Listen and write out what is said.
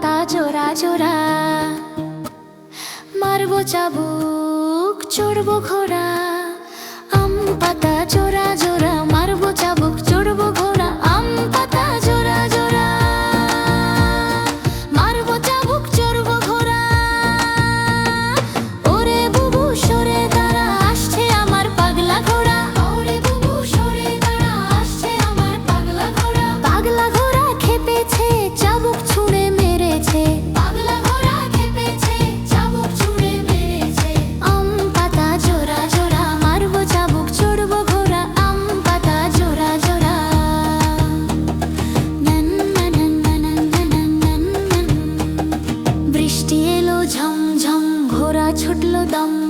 পাতা জোড়া জোড়া। মারবো চাবুক চড়বো ঘোড়া। ঝমঝম ঘোড়া ছুটল দম।